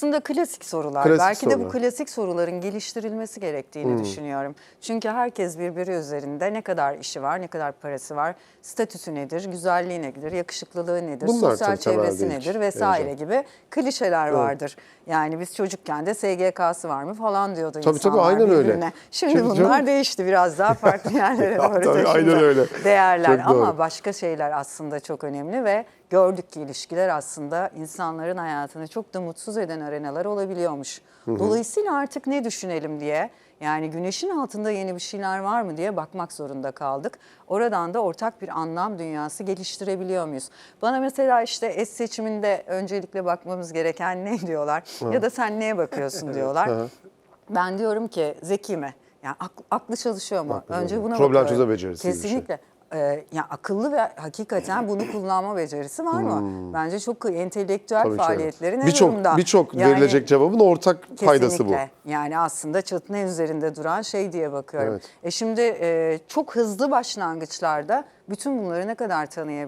Aslında klasik sorular. Klasik Belki de bu sorular. klasik soruların geliştirilmesi gerektiğini düşünüyorum. Çünkü herkes birbiri üzerinde ne kadar işi var, ne kadar parası var, statüsü nedir, güzelliği nedir, yakışıklılığı nedir, Bunlar sosyal tabii çevresi nedir vesaire heyecan. gibi klişeler vardır. Yani biz çocukken de SGK'sı var mı falan diyordu Tabii, tabii, insanlar aynen öyle. birbirine. Şimdi Tabii, bunlar tabii. değişti biraz daha farklı yerlere doğru tabii, aynen öyle. Değerler Çok ama doğru. başka şeyler aslında çok önemli ve gördük ki ilişkiler aslında insanların hayatını çok da mutsuz eden arenalar olabiliyormuş. Dolayısıyla artık ne düşünelim diye yani güneşin altında yeni bir şeyler var mı diye bakmak zorunda kaldık. Oradan da ortak bir anlam dünyası geliştirebiliyor muyuz? Bana mesela işte eş seçiminde öncelikle bakmamız gereken ne diyorlar ya da sen neye bakıyorsun diyorlar. Ben diyorum ki zeki mi? Yani aklı, aklı çalışıyor mu? Aklı Önce buna Problem bakıyorum. çözme becerisi gibi bir şey. Ee, yani akıllı ve hakikaten bunu kullanma becerisi var mı? Bence çok entelektüel Hmm. Tabii ki evet. ne Birçok Yani verilecek cevabın ortak faydası bu. Yani aslında çatının üzerinde duran şey diye bakıyorum. Evet. E şimdi e, çok hızlı başlangıçlarda bütün bunları ne kadar tanıyabiliriz?